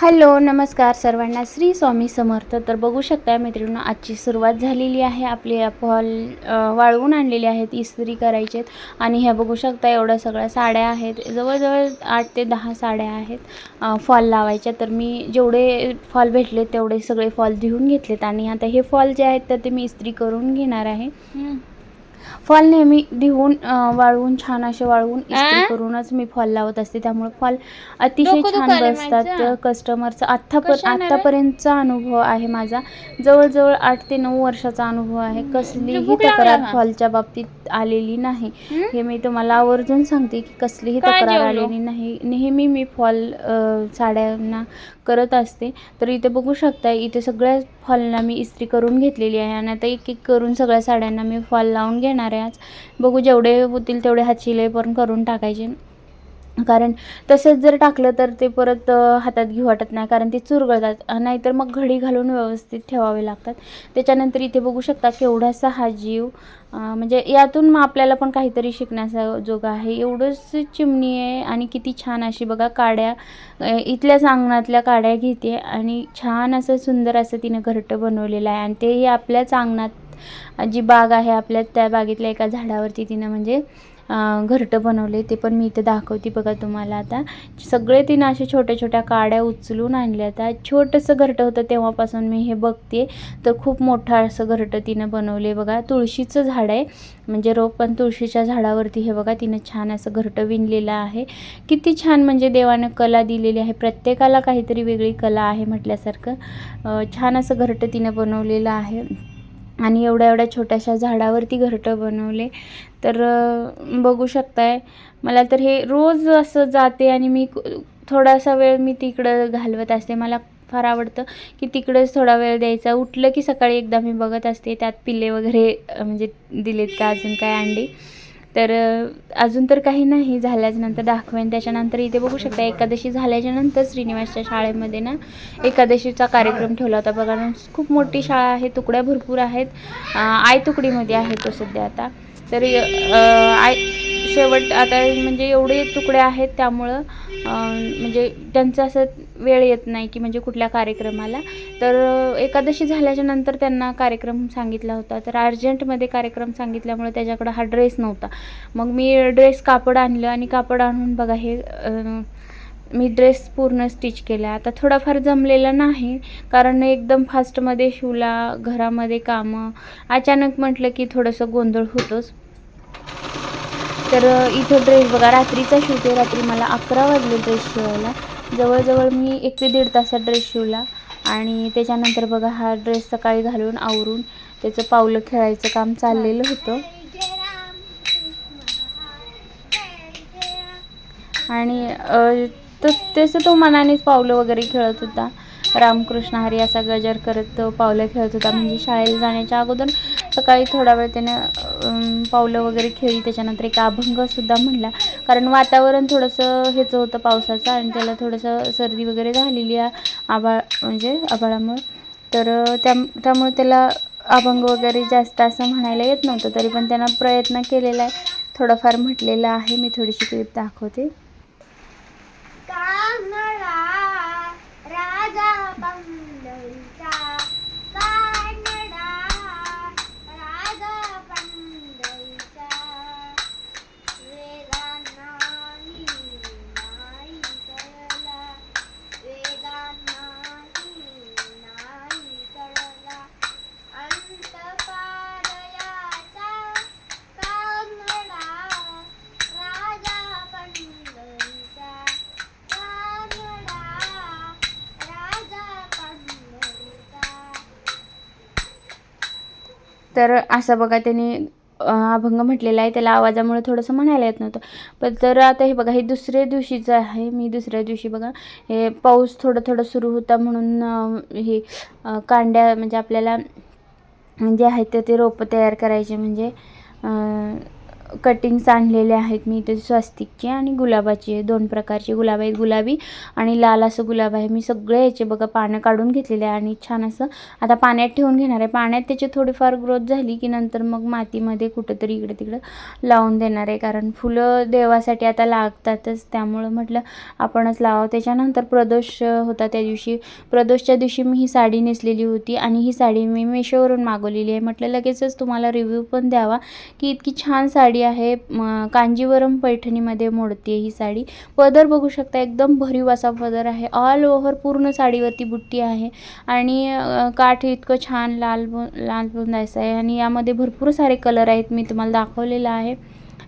Hello नमस्कार सर्वांना. श्री स्वामी समर्थ. तर बघू शकता मैत्रिणी आजची सुरुवात झालेली आहे. आपले फॉल वाळवून आणलेले आहेत इस्त्री करायचे आणि ह्या बघू शकता एवढ्या सगळ्या साड्या आहेत. जवळजवळ आठ ते दहा साड्या आहेत फॉल लावायच्या. तर मी जेवढे फॉल भेटले तेवढे सगळे फॉल देऊन घेतलेत. आणि आता हे फॉल जे आहेत तर ते मी इस्त्री करून घेणार आहे. फॉल नेहमी धुवून वाळवून छान असे वाळवून इस्त्री? करूनच मी फॉल लावत असते त्यामुळे फॉल अतिशय छान बसतात. कस्टमरचा आत्तापर कशाने रे? आत्तापर्यंतचा अनुभव आहे माझा जवळजवळ आठ ते नऊ वर्षाचा अनुभव आहे कसलीही तक्रार? फॉलच्या बाबतीत आलेली नाही. हं? मी तुम्हाला आवर्जून सांगते की कसलीही तक्रार? आलेली नाही. नेहमी मी फॉल साड्यांना करत असते. तर इथे बघू शकता इथे सगळ्या फॉलला मी इस्त्री करून घेतलेली आहे आणि आता एक एक करून सगळ्या साड्यांना मी फॉल लावून घेणार आहे आज. बघू जेवढे होतील तेवढे हातशिले पण करून टाकायचे. कारण तसंच जर टाकलं तर ते परत हातात घेऊ वाटत नाही कारण ते चुरगळतात. नाहीतर मग घडी घालून व्यवस्थित ठेवावे लागतात. त्याच्यानंतर इथे बघू शकता केवढासा हा जीव म्हणजे यातून मग आपल्याला पण काहीतरी शिकण्याचा जोग आहे. एवढंच चिमणी आहे आणि किती छान अशी बघा काड्या इथल्याच अंगणातल्या काड्या घेते आणि छान असं सुंदर असं तिनं घरटं बनवलेलं आहे. आणि तेही आपल्याच अंगणात जी बाग आहे आपल्या त्या बागेतल्या एका झाडावरती तिनं म्हणजे घरटं बनवले ते पण मी इथे दाखवते बघा तुम्हाला आता. सगळे तिनं असे छोट्या छोट्या काड्या उचलून आणल्या आता. छोटंसं घरटं होतं तेव्हापासून मी हे बघते. तर खूप मोठं असं घरटं तिनं बनवले बघा. तुळशीचं झाड आहे. म्हणजे रोप पण तुळशीच्या झाडावरती हे बघा तिनं छान असं घरटं विणलेलं आहे. किती छान म्हणजे देवानं कला दिलेली आहे. प्रत्येकाला काहीतरी वेगळी कला आहे म्हटल्यासारखं. छान असं घरटं तिनं बनवलेलं आहे. आणि एवढ्या एवढ्या छोट्याशा झाडावरती घरटं बनवले. तर बघू शकताय. मला तर हे रोज असं जाते आणि मी थोडासा वेळ मी तिकडं घालवत असते. मला फार आवडतं की तिकडेच थोडा वेळ द्यायचा. उठलं की सकाळी एकदा मी बघत असते. त्यात पिल्ले वगैरे म्हणजे दिलेत का अजून काय अंडी? तर अजून तर काही नाही झाल्याच्यानंतर दाखवेन. त्याच्यानंतर इथे बघू शकता एकादशी झाल्याच्यानंतर श्रीनिवासच्या शाळेमध्ये ना एकादशीचा कार्यक्रम ठेवला होता. बघा खूप मोठी शाळा आहे तुकड्या भरपूर आहेत. आय तुकडीमध्ये आहे तो सध्या आता. तर आय शेवट आता म्हणजे एवढे तुकडे आहेत त्यामुळं म्हणजे त्यांचं असं वेळ येत नाही की म्हणजे कुठल्या कार्यक्रमाला. तर एकादशी झाल्याच्यानंतर त्यांना कार्यक्रम सांगितला होता. तर अर्जंटमध्ये कार्यक्रम सांगितल्यामुळे त्याच्याकडं हा ड्रेस नव्हता. मग मी ड्रेस कापड आणलं आणि कापड आणून बघा हे मी ड्रेस पूर्ण स्टिच केला. आता थोडाफार जमलेला नाही कारण एकदम फास्टमध्ये शिवला घरामध्ये कामं. अचानक म्हटलं की थोडंसं गोंधळ होतोच. तर इथं ड्रेस बघा रात्रीचा शिवते रात्री मला अकरा वाजले ड्रेस शिवायला. जवळजवळ मी एक ते दीड तासात ड्रेस शिवला. आणि त्याच्यानंतर बघा हा ड्रेस सकाळी घालून आवरून त्याचं पावलं खेळायचं काम चाललेलं होतं. आणि तर तसं तो मनानेच पावलं वगैरे खेळत होता. रामकृष्ण हरी असा गजर करत तो पावलं खेळत होता. म्हणजे शाळेला जाण्याच्या अगोदर सकाळी थोडा वेळ त्याने पावलं वगैरे खेळली त्याच्यानंतर एक अभंगसुद्धा म्हणला. कारण वातावरण थोडंसं ह्याचं होतं पावसाचं आणि त्याला थोडंसं सर्दी वगैरे झालेली आहे आभाळ म्हणजे आभाळामुळे. तर त्या त्यामुळे त्याला अभंग वगैरे जास्त असं म्हणायला येत नव्हतं. तरी पण त्यांना प्रयत्न केलेला आहे. थोडंफार म्हटलेलं आहे. मी थोडीशी क्लिप दाखवते. तर असं बघा त्यांनी अभंग म्हटलेला आहे त्याला आवाजामुळे थोडंसं म्हणायला येत नव्हतं. पण तर आता हे बघा हे दुसऱ्या दिवशीचं आहे मी दुसऱ्या दिवशी बघा हे पाऊस थोडं थोडं सुरू होता म्हणून हे कांड्या म्हणजे आपल्याला जे आहेत ते ते रोपं तयार करायचे. म्हणजे कटिंग्स आणलेले आहेत. मी इथे स्वस्तिकचे आणि गुलाबाचे दोन प्रकारचे गुलाब आहेत. गुलाबी आणि लाल असं गुलाब आहे. मी सगळे याचे बघा पानं काढून घेतलेले आहे आणि छान असं आता पाण्यात ठेवून घेणार आहे. पाण्यात त्याची थोडीफार ग्रोथ झाली की नंतर मग मातीमध्ये कुठंतरी इकडे तिकडं लावून देणार आहे. कारण फुलं देवासाठी आता लागतातच. त्यामुळं म्हटलं आपणच लावावं. त्याच्यानंतर प्रदोष होता त्या दिवशी. प्रदोषच्या दिवशी मी ही साडी नेसलेली होती आणि ही साडी मी मेशोवरून मागवलेली आहे. म्हटलं लगेचच तुम्हाला रिव्ह्यू पण द्यावा की इतकी छान साडी आहे कांजीवरम पैठणीमध्ये मोडते ही साडी. पदर बघू शकता एकदम भरीव असा पदर आहे. ऑल ओव्हर पूर्ण साडीवरती बुट्टी आहे आणि काठ इतकं छान लाल लाल बुंदायचं आहे आणि यामध्ये भरपूर सारे कलर आहेत मी तुम्हाला दाखवलेला आहे.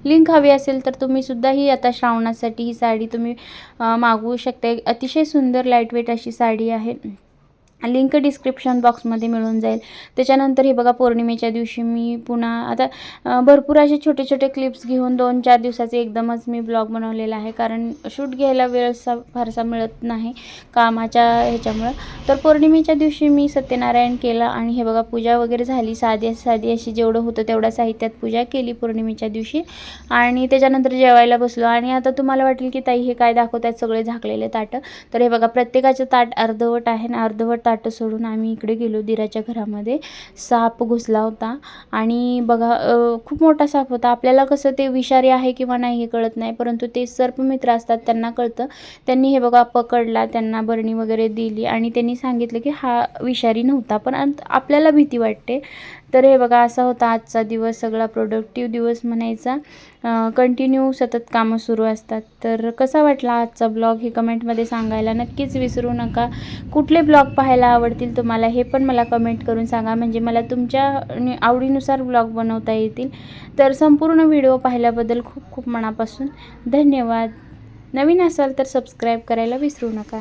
लिंक हवी असेल तर तुम्ही सुद्धा ही आता श्रावणासाठी ही साडी तुम्ही मागवू शकता अतिशय सुंदर लाईटवेट अशी साडी आहे. लिंक डिस्क्रिप्शन बॉक्समध्ये मिळून जाईल. त्याच्यानंतर हे बघा पौर्णिमेच्या दिवशी मी पुन्हा आता भरपूर असे छोटे छोटे क्लिप्स घेऊन दोन चार दिवसाचे एकदमच मी ब्लॉग बनवलेला आहे. कारण शूट घ्यायला वेळसा फारसा मिळत नाही कामाच्या ह्याच्यामुळं. तर पौर्णिमेच्या दिवशी मी सत्यनारायण केला आणि हे बघा पूजा वगैरे झाली. साधी साधी अशी जेवढं होतं तेवढ्या साहित्यात पूजा केली पौर्णिमेच्या दिवशी. आणि त्याच्यानंतर जेवायला बसलो. आणि आता तुम्हाला वाटेल की ताई हे काय दाखवत आहेत सगळे झाकलेले ताटं? तर हे बघा प्रत्येकाचं ताट अर्धवट आहे ना अर्धवट ताटं सोडून आम्ही इकडे गेलो. दिराच्या घरामध्ये साप घुसला होता. आणि बघा खूप मोठा साप होता. आपल्याला कसं ते विषारी आहे किंवा नाही हे कळत नाही. परंतु ते सर्पमित्र असतात त्यांना कळतं. त्यांनी हे बघा पकडला त्यांना बरणी वगैरे दिली आणि त्यांनी सांगितलं की हा विषारी नव्हता. पण आपल्याला भीती वाटते. तर हे बघा असा होता आजचा दिवस सगळा प्रोडक्टिव्ह दिवस म्हणायचा. कंटिन्यू सतत कामं सुरू असतात. तर कसा वाटला आजचा ब्लॉग हे कमेंटमध्ये सांगायला? नक्कीच विसरू नका. कुठले ब्लॉग पाहायला आवडतील तुम्हाला हे पण मला कमेंट करून सांगा. म्हणजे मला तुमच्या नि- आवडीनुसार ब्लॉग बनवता येतील. तर संपूर्ण व्हिडिओ पाहिल्याबद्दल खूप खूप मनापासून धन्यवाद. नवीन असाल तर सबस्क्राईब करायला विसरू नका.